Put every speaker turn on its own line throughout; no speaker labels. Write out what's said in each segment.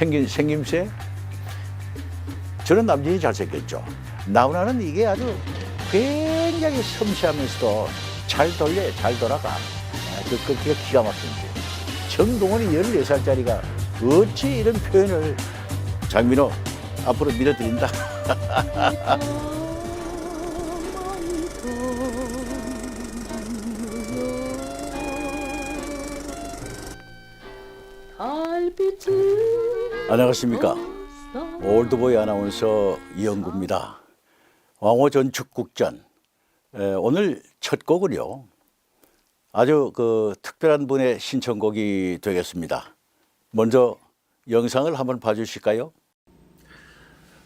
생긴 생김새 저는 남진이 잘생겼죠. 나훈아는 이게 아주 굉장히 섬세하면서도 잘 돌려 잘 돌아가. 아, 그, 그, 그게 기가 막힌지. 정동원이 14살짜리가 어찌 이런 표현을 장민호 앞으로 밀어드린다.
달빛을
안녕하십니까. 올드보이 아나운서 이영구입니다. 왕호 전축국전 에, 오늘 첫 곡은요. 아주 그 특별한 분의 신청곡이 되겠습니다. 먼저 영상을 한번 봐주실까요?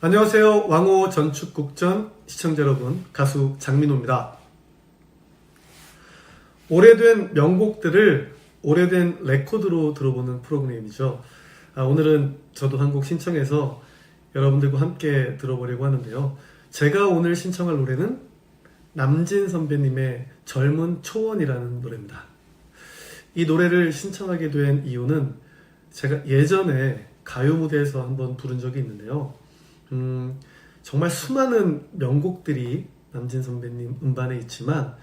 안녕하세요. 왕호 전축국전 시청자 여러분, 가수 장민호입니다. 오래된 명곡들을 오래된 레코드로 들어보는 프로그램이죠. 아, 오늘은 저도 한 곡 신청해서 여러분들과 함께 들어보려고 하는데요. 제가 오늘 신청할 노래는 남진 선배님의 젊은 초원이라는 노래입니다. 이 노래를 신청하게 된 이유는 제가 예전에 가요 무대에서 한번 부른 적이 있는데요. 음, 정말 수많은 명곡들이 남진 선배님 음반에 있지만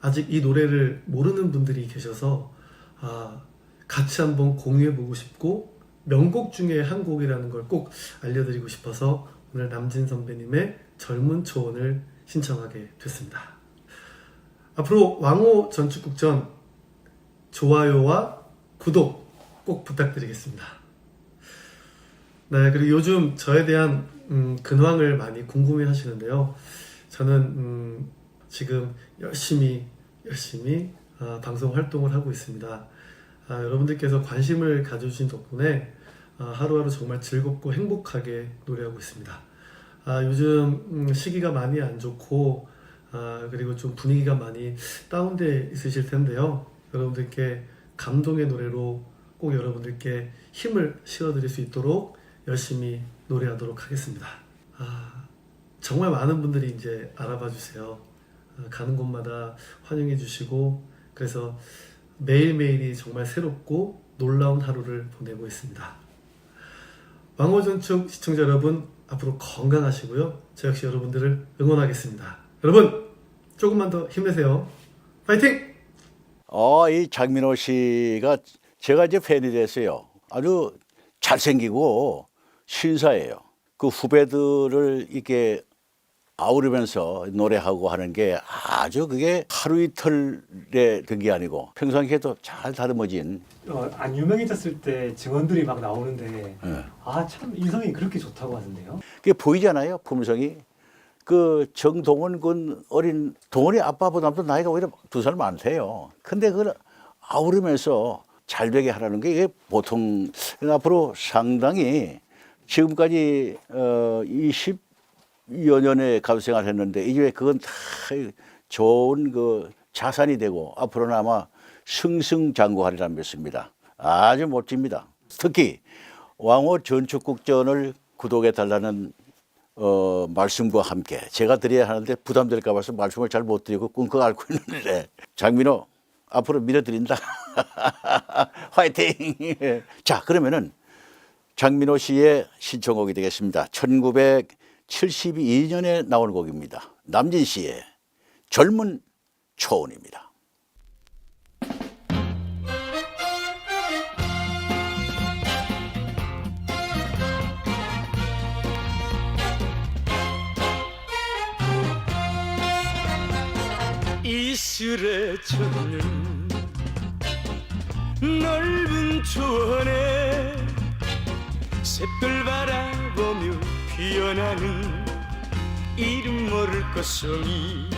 아직 이 노래를 모르는 분들이 계셔서 아, 같이 한번 공유해 보고 싶고 명곡 중에 한 곡이라는 걸 꼭 알려드리고 싶어서 오늘 남진 선배님의 젊은 초원을 신청하게 됐습니다. 앞으로 왕호 전축국전 좋아요와 구독 꼭 부탁드리겠습니다. 네, 그리고 요즘 저에 대한 음, 근황을 많이 궁금해 하시는데요. 저는 음, 지금 열심히, 열심히 아, 방송 활동을 하고 있습니다. 아, 여러분들께서 관심을 가져주신 덕분에 아, 하루하루 정말 즐겁고 행복하게 노래하고 있습니다. 아, 요즘 음, 시기가 많이 안 좋고, 아, 그리고 좀 분위기가 많이 다운돼 있으실 텐데요. 여러분들께 감동의 노래로 꼭 여러분들께 힘을 실어드릴 수 있도록 열심히 노래하도록 하겠습니다. 아, 정말 많은 분들이 이제 알아봐 주세요. 아, 가는 곳마다 환영해 주시고 그래서 매일매일이 정말 새롭고 놀라운 하루를 보내고 있습니다. 왕호전축 시청자 여러분 앞으로 건강하시고요. 저 역시 여러분들을 응원하겠습니다. 여러분 조금만 더 힘내세요. 파이팅!
어, 이 장민호 씨가 제가 이제 팬이 됐어요. 아주 잘생기고 신사예요. 그 후배들을 이렇게 아우르면서 노래하고 하는 게 아주 그게 하루 이틀에 된 게 아니고 평상시에도 잘 다듬어진
어, 안 유명해졌을 때 증언들이 막 나오는데
예.
아 참 인성이 그렇게 좋다고 하던데요.
그게 보이잖아요, 품성이. 그 정동원 군 어린 동원이 아빠보다도 나이가 오히려 두 살 많대요. 근데 그걸 아우르면서 잘 되게 하라는 게 이게 보통 앞으로 상당히 지금까지 어 20 여 년의 가수 생활을 했는데 이제 그건 다 좋은 그 자산이 되고 앞으로는 아마 승승장구하리라 믿습니다. 아주 멋집니다. 특히 왕호 전축국전을 구독해 달라는 어, 말씀과 함께 제가 드려야 하는데 부담될까 봐서 말씀을 잘 못 드리고 끙끙 앓고 있는데 장민호 앞으로 밀어드린다. 화이팅! 자 그러면은 장민호 씨의 신청곡이 되겠습니다. 1972년에 나온 곡입니다. 남진 씨의 젊은 초원입니다.
이슬에 젖는 넓은 초원에 샛별 바라보며 피어나는 이름 모를 꽃송이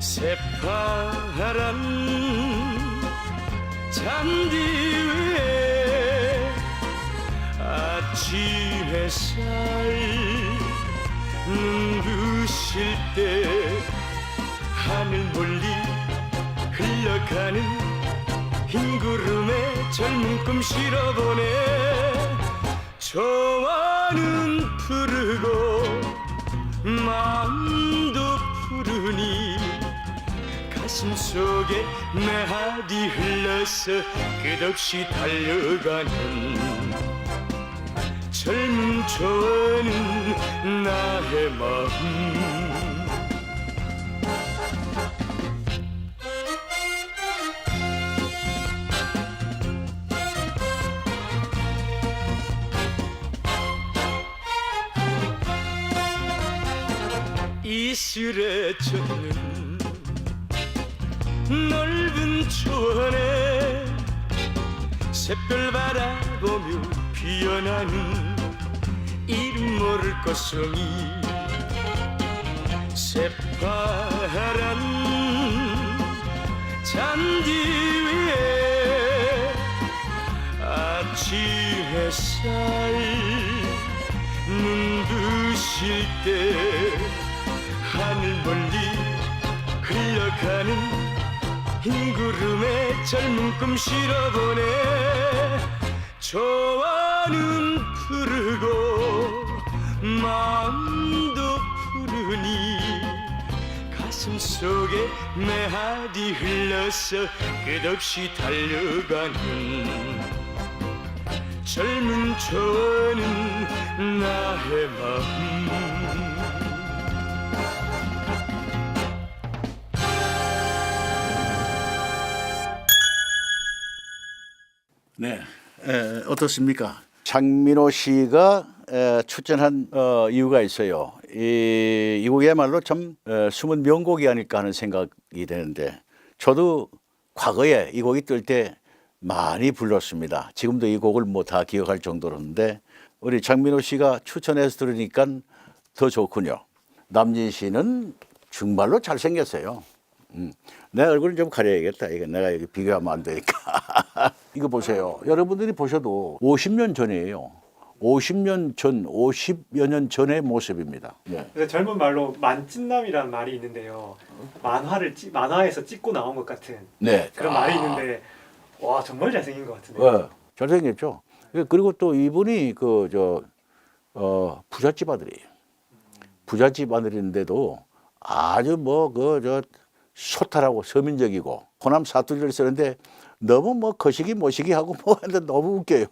새파란 잔디 위에 아침 햇살 눈부실 때 하늘 멀리 흘러가는 흰 구름에 젊은 꿈 실어보네 좋아는 푸르고 마음도 푸르니 가슴 속에 메아리 흘러서 끝없이 달려가는 좋아하는 나의 마음 이슬에 젖는 넓은 초원에 새별 바라보며 피어나는 이름 모를 꽃송이 새파란 잔디 위에 아침 햇살 눈부실 때 하늘 멀리 흘러가는 흰 구름에 젊은 꿈 실어보네 좋아는 푸르고 마음도 푸르니 가슴 속에 메아리 흘러서 끝없이 달려가는 젊은 좋아는 나의 마음
네, 에, 어떻습니까? 장민호 씨가 에, 출전한 어, 이유가 있어요. 이, 이 곡이야말로 참 에, 숨은 명곡이 아닐까 하는 생각이 되는데 저도 과거에 이 곡이 뜰 때 많이 불렀습니다. 지금도 이 곡을 뭐 다 기억할 정도로인데 우리 장민호 씨가 추천해서 들으니까 더 좋군요. 남진 씨는 정말로 잘생겼어요. 음. 내 얼굴은 좀 가려야겠다. 이거 내가 여기 비교하면 안 되니까. 이거 보세요. 여러분들이 보셔도 50년 전이에요. 50년 전, 50여 년 전의 모습입니다. 네.
젊은 말로 만찢남이라는 말이 있는데요. 만화를 찍- 만화에서 찍고 나온 것 같은
네.
그런
아,
말이 있는데 와 정말 잘생긴 것 같은데.
네. 잘생겼죠. 그리고 또 이분이 그, 저, 어, 부잣집 아들이에요. 부잣집 아들인데도 아주 뭐, 그, 저, 소탈하고 서민적이고 호남 사투리를 쓰는데 너무 뭐 거시기 모시기 하고 뭐 하는데 너무 웃겨요.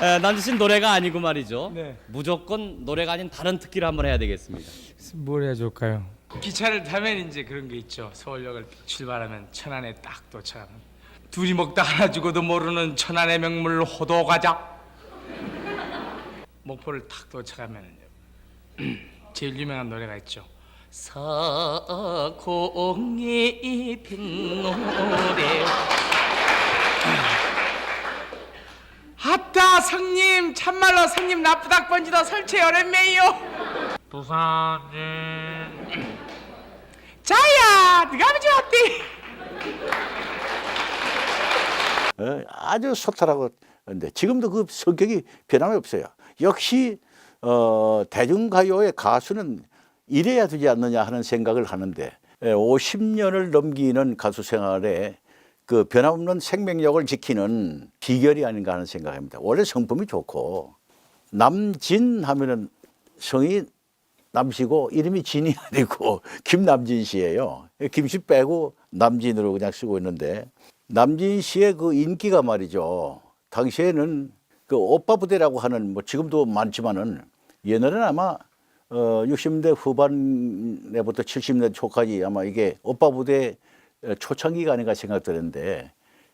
에, 씨 노래가 아니고 말이죠.
네.
무조건 노래가 아닌 다른 특기를 한번 해야 되겠습니다.
뭘 해야 좋을까요? 기차를 타면 이제 그런 게 있죠. 서울역을 출발하면 천안에 딱 도착하면 둘이 먹다 하나 죽어도 모르는 천안의 명물 호도 과자. 목포를 탁 도착하면 제일 유명한 노래가 있죠. 서공이 핀 노래. 아따 성님 참말로 성님 나쁘다 번지도 설치 어렵네요. 부산님 자야 네가 아버지 왔디
어, 아주 소탈하고 근데 지금도 그 성격이 변함이 없어요. 역시 어, 대중가요의 가수는 이래야 되지 않느냐 하는 생각을 하는데 50년을 넘기는 가수 생활에 그 변함없는 생명력을 지키는 비결이 아닌가 하는 생각합니다. 원래 성품이 좋고 남진 하면은 성이 남씨고 이름이 진이 아니고 김남진 씨예요. 김씨 빼고 남진으로 그냥 쓰고 있는데 남진 씨의 그 인기가 말이죠. 당시에는 그 오빠 부대라고 하는 뭐 지금도 많지만은 옛날에는 아마 어 60대 후반에부터 70대 초까지 아마 이게 오빠 부대 초창기가 아닌가 생각되는데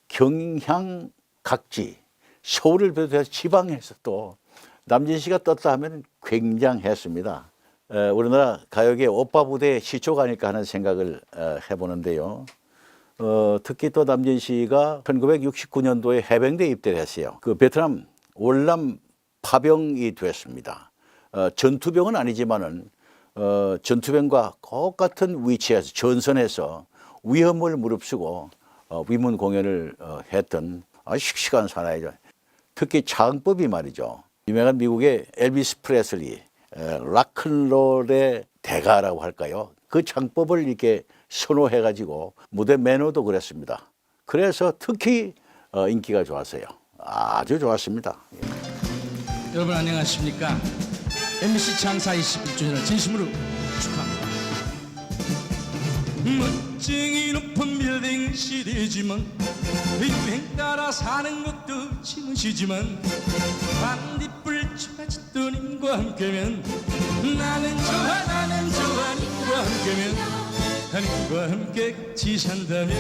경향 각지 서울을 비롯해서 지방에서 또 남진 씨가 떴다 하면 굉장했습니다. 에, 우리나라 가요계 오빠 부대 시초가 아닐까 하는 생각을 에, 해보는데요. 어, 특히 또 남진 씨가 1969년도에 해병대 입대를 했어요. 그 베트남 월남 파병이 됐습니다. 어, 전투병은 아니지만은 어, 전투병과 똑같은 위치에서 전선에서 위험을 무릅쓰고 어, 위문 공연을 어, 했던 아주 씩씩한 사나이죠. 특히 장법이 말이죠. 유명한 미국의 엘비스 프레슬리 에, 락큰롤의 대가라고 할까요? 그 창법을 이렇게 선호해 가지고 무대 매너도 그랬습니다. 그래서 특히 어, 인기가 좋았어요. 아주 좋았습니다.
여러분 안녕하십니까? MBC 창사 21주년을 진심으로 축하합니다. 멋쟁이 높은 빌딩 시대지만 유행 따라 사는 것도 지무시지만 반딧불 인고 누구와 함께면 나는 좋아 나는 좋아 누구와 함께면 누구와 함께 같이 산다면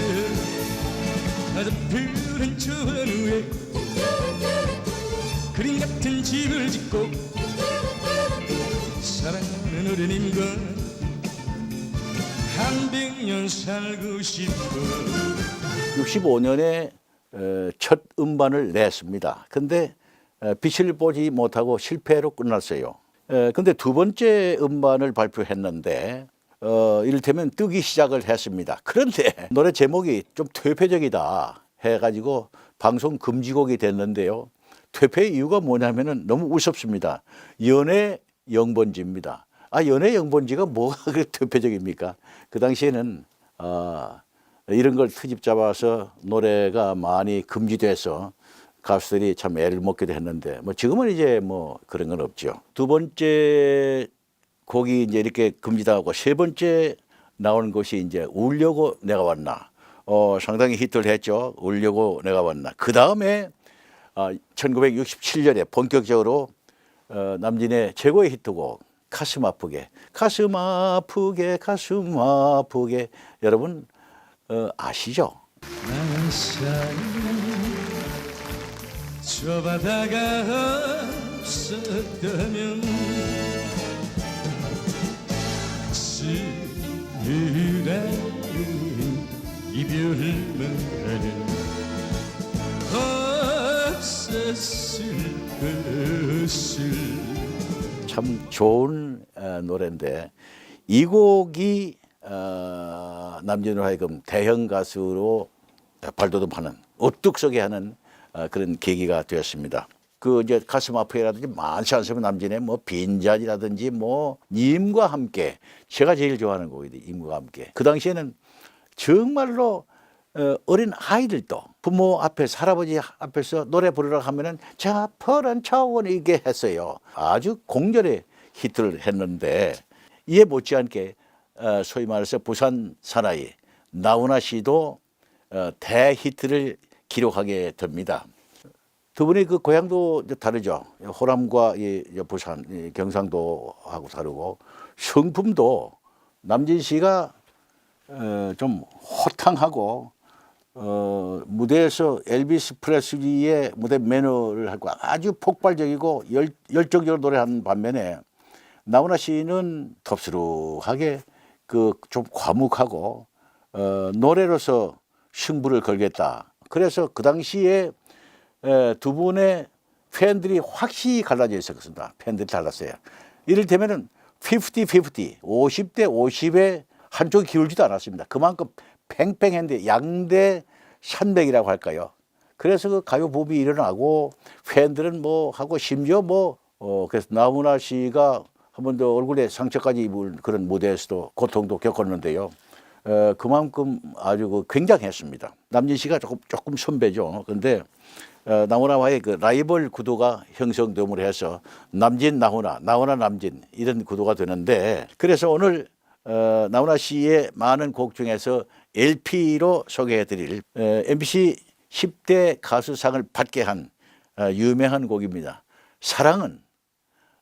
나도 푸른 초원 위에 그림 같은 집을 짓고 사랑하는 어른님과 한 백 년 살고 싶어
65년에 어, 첫 음반을 냈습니다. 근데 어, 빛을 보지 못하고 실패로 끝났어요. 에, 근데 두 번째 음반을 발표했는데 어, 이를테면 뜨기 시작을 했습니다. 그런데 노래 제목이 좀 퇴폐적이다 해가지고 방송 금지곡이 됐는데요. 퇴폐의 이유가 뭐냐면은 너무 우습습니다. 연애 영번지입니다. 아 연애 영번지가 뭐가 그렇게 퇴폐적입니까? 그 당시에는 아 이런 걸 트집 잡아서 노래가 많이 금지돼서 가수들이 참 애를 먹기도 했는데 뭐 지금은 이제 뭐 그런 건 없죠. 두 번째 곡이 이제 이렇게 금지당하고 세 번째 나오는 것이 이제 울려고 내가 왔나. 어 상당히 히트를 했죠. 울려고 내가 왔나. 그 다음에 어, 1967년에 본격적으로 어, 남진의 최고의 히트곡 가슴 아프게 가슴 아프게 가슴 아프게 여러분 어, 아시죠?
저 바다가 없었다면 쓰라는 이별만은 없었을 것을
참 좋은 어, 노래인데 이 곡이 어, 남진으로 하여금 대형 가수로 발돋움하는 우뚝 서게 하는 어, 그런 계기가 되었습니다. 그 이제 가슴 아프게라든지 많지 않습니까 남진의 뭐 빈잔이라든지 뭐 님과 함께 제가 제일 좋아하는 곡이죠 님과 함께 그 당시에는 정말로 어, 어린 아이들도 부모 앞에서 할아버지 앞에서 노래 부르라 하면은 자 퍼런 차원 이게 했어요. 아주 공렬히 히트를 했는데 이에 못지않게 어, 소위 말해서 부산 사나이 나훈아 씨도 어, 대히트를 기록하게 됩니다. 두 분의 그 고향도 다르죠. 호남과 이 부산, 이 경상도하고 다르고 성품도 남진 씨가 어, 좀 호탕하고 어, 무대에서 엘비스 프레슬리의 무대 매너를 하고 아주 폭발적이고 열, 열정적으로 노래하는 반면에 나훈아 씨는 덥수룩하게 그 좀 과묵하고 어, 노래로서 승부를 걸겠다. 그래서 그 당시에 에, 두 분의 팬들이 확실히 갈라져 있었습니다. 팬들이 달랐어요. 이를테면은 50-50, 50대 50에 한쪽이 기울지도 않았습니다. 그만큼 팽팽했는데 양대 산맥이라고 할까요? 그래서 그 가요 붐이 일어나고 팬들은 뭐 하고 심지어 뭐 어, 그래서 나훈아 씨가 한 번 더 얼굴에 상처까지 입을 그런 무대에서도 고통도 겪었는데요. 어, 그만큼 아주 그 굉장했습니다. 남진 씨가 조금 조금 선배죠. 근데 어, 나훈아와의 그 라이벌 구도가 형성됨으로 해서 남진 나훈아, 나훈아 남진 이런 구도가 되는데 그래서 오늘 어, 나훈아 씨의 많은 곡 중에서 LP로 소개해드릴 어, MBC 10대 가수상을 받게 한 어, 유명한 곡입니다. 사랑은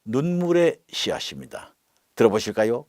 눈물의 씨앗입니다. 들어보실까요?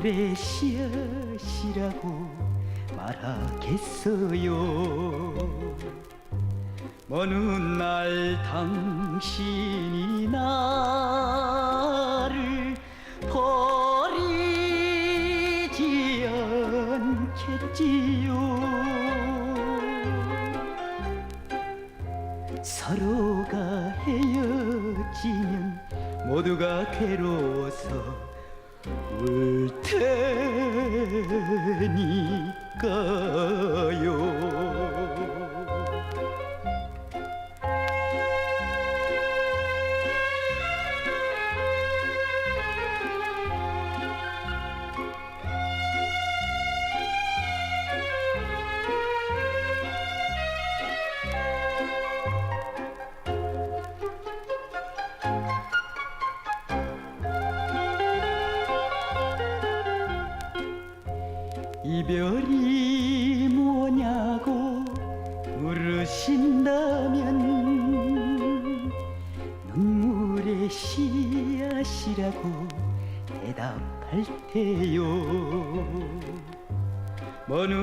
눈물의 씨앗이라고 말하겠어요. 어느 날 당신이 나를 버리지 않겠지요. 서로가 헤어지면 모두가 괴로워서 올 테니까요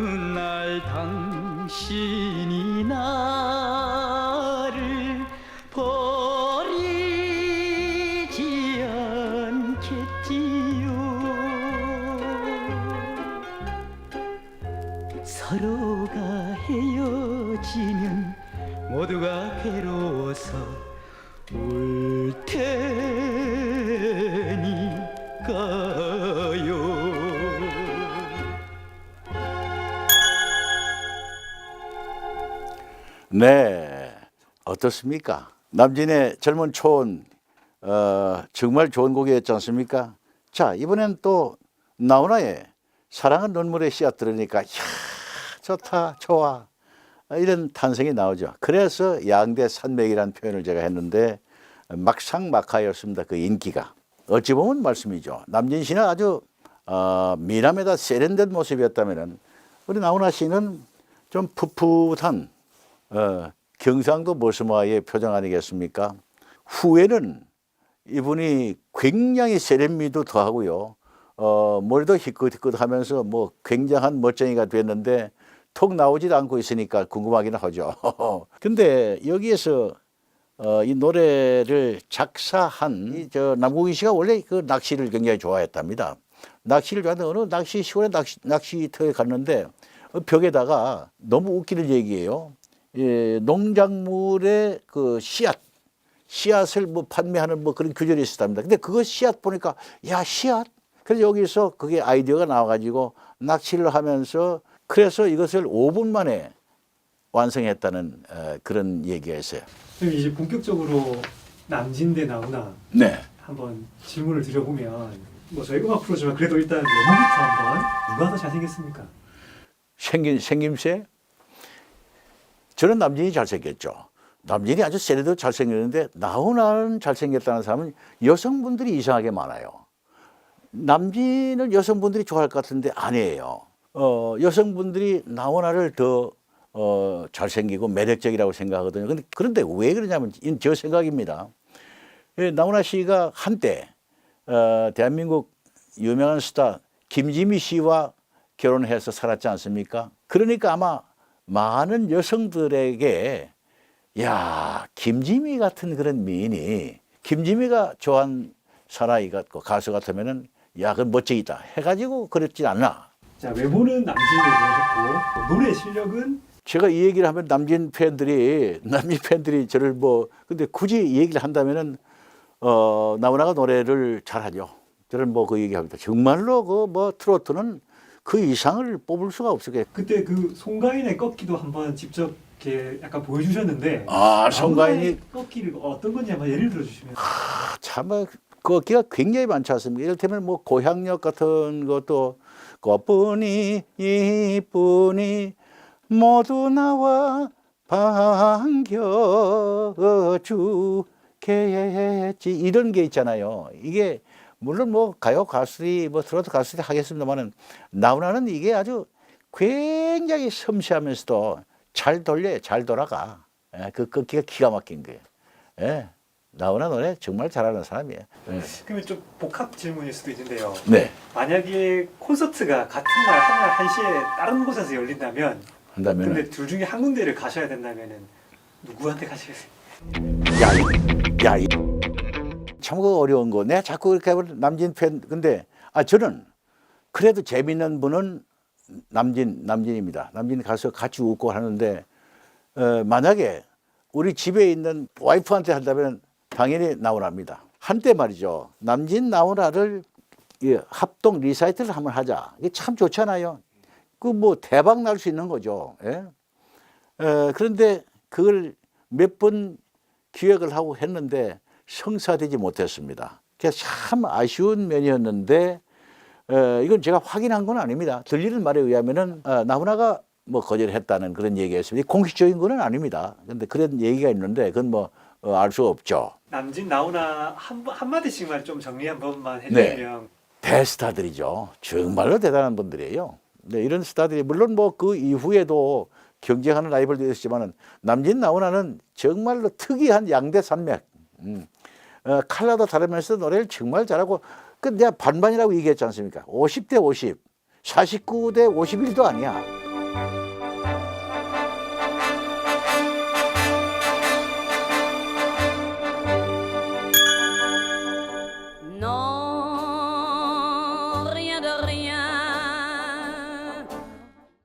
날 당신이 나를
어떻습니까? 남진의 젊은 초원 어, 정말 좋은 곡이었지 않습니까? 자 이번엔 또 나훈아의 사랑은 눈물의 씨앗 들으니까 이야 좋다 좋아 이런 탄생이 나오죠. 그래서 양대 산맥이라는 표현을 제가 했는데 막상막하였습니다. 그 인기가 어찌 보면 말씀이죠. 남진 씨는 아주 어, 미남에다 세련된 모습이었다면은 우리 나훈아 씨는 좀 풋풋한 어, 경상도 모스마의 표정 아니겠습니까? 후에는 이분이 굉장히 세련미도 더하고요. 어, 머리도 희끗희끗 하면서 뭐 굉장한 멋쟁이가 됐는데 톡 나오지도 않고 있으니까 궁금하기는 하죠. 근데 여기에서 어, 이 노래를 작사한 이저 남궁희 씨가 원래 그 낚시를 굉장히 좋아했답니다. 낚시를 좋아하는데 어느 낚시 시골에 낚시, 낚시터에 갔는데 어, 벽에다가 너무 웃기는 얘기예요. 예, 농작물의 그 씨앗, 씨앗을 뭐 판매하는 뭐 그런 규절이 있었답니다. 근데 그거 씨앗 보니까 야 씨앗. 그래서 여기서 그게 아이디어가 나와가지고 낚시를 하면서 그래서 이것을 5분 만에 완성했다는 어, 그런 얘기가 있어요.
그럼 이제 본격적으로 남진대 나오나
네.
한번 질문을 드려보면 뭐 저희 음악 프로지만 그래도 일단 외모부터 한번 누가 더 잘생겼습니까?
생긴 생김새 저는 남진이 잘생겼죠. 남진이 아주 세례도 잘생겼는데 나훈아는 잘생겼다는 사람은 여성분들이 이상하게 많아요. 남진을 여성분들이 좋아할 것 같은데 아니에요. 어, 여성분들이 나훈아를 더 어, 잘생기고 매력적이라고 생각하거든요. 근데 그런데 왜 그러냐면 저 생각입니다. 예, 나훈아 씨가 한때 어, 대한민국 유명한 스타 김지미 씨와 결혼해서 살았지 않습니까? 그러니까 아마 많은 여성들에게 야 김지미 같은 그런 미인이 김지미가 좋아한 사나이 같고 가수 같으면은 야 그건 멋쟁이다 해가지고 그랬지 않나?
자 외모는 남진을 보셨고 노래 실력은
제가 이 얘기를 하면 남진 팬들이 남진 팬들이 저를 뭐 근데 굳이 이 얘기를 한다면은 어 나훈아가 노래를 잘하죠. 저는 뭐 그 얘기합니다. 정말로 그 뭐 트로트는 그 이상을 뽑을 수가 없어요.
그때 그 송가인의 꺾기도 한번 직접 이렇게 약간 보여주셨는데
아 송가인이
꺾기를 어떤 건지 한번 예를 들어주시면
참그 기가 굉장히 많지 않습니까? 이를테면 뭐 고향역 같은 것도 꽃분이 이쁘니 모두 나와 반겨주겠지 이런 게 있잖아요. 이게 물론 뭐 가요 가수들이 뭐 트로트 가수들이 하겠습니다만은 나훈아는 이게 아주 굉장히 섬세하면서도 잘 돌려 잘 돌아가. 예, 그 꺾기가 기가 막힌 거예요. 예. 나훈아 노래 정말 잘하는 사람이에요. 예.
그러면 좀 복합 질문일 수도 있는데요.
네.
만약에 콘서트가 같은 날 한 날 한시에 다른 곳에서 열린다면
한다면
근데 둘 중에 한 군데를 가셔야 된다면은 누구한테 가시겠어요?
야, 이- 야, 이- 참그 어려운 거. 내가 자꾸 하면 남진 팬. 근데 아 저는 그래도 재밌는 분은 남진 남진입니다. 남진 가서 같이 웃고 하는데 어, 만약에 우리 집에 있는 와이프한테 한다면 당연히 나훈아입니다. 한때 말이죠. 남진 나훈아를 이 합동 리사이트를 한번 하자. 이게 참 좋잖아요. 그 뭐 대박 날 수 있는 거죠. 예? 에, 그런데 그걸 몇 번 기획을 하고 했는데 성사되지 못했습니다. 참 아쉬운 면이었는데 에, 이건 제가 확인한 건 아닙니다. 들리는 말에 의하면은 어, 나훈아가 뭐 거절했다는 그런 얘기였습니다. 공식적인 거는 아닙니다. 그런데 그런 얘기가 있는데 그건 뭐알수 없죠.
남진 나훈아 한 한마디씩만 좀 정리 한 번만
네.
해주시면
대스타들이죠. 정말로 대단한 분들이에요. 네, 이런 스타들이 물론 뭐 그 이후에도 경쟁하는 라이벌도 있었지만은 남진 나훈아는 정말로 특이한 양대 산맥. 음. 어, 칼라도 다르면서 노래를 정말 잘하고 그 내가 반반이라고 얘기했지 않습니까? 50대 50, 49대 51도 아니야.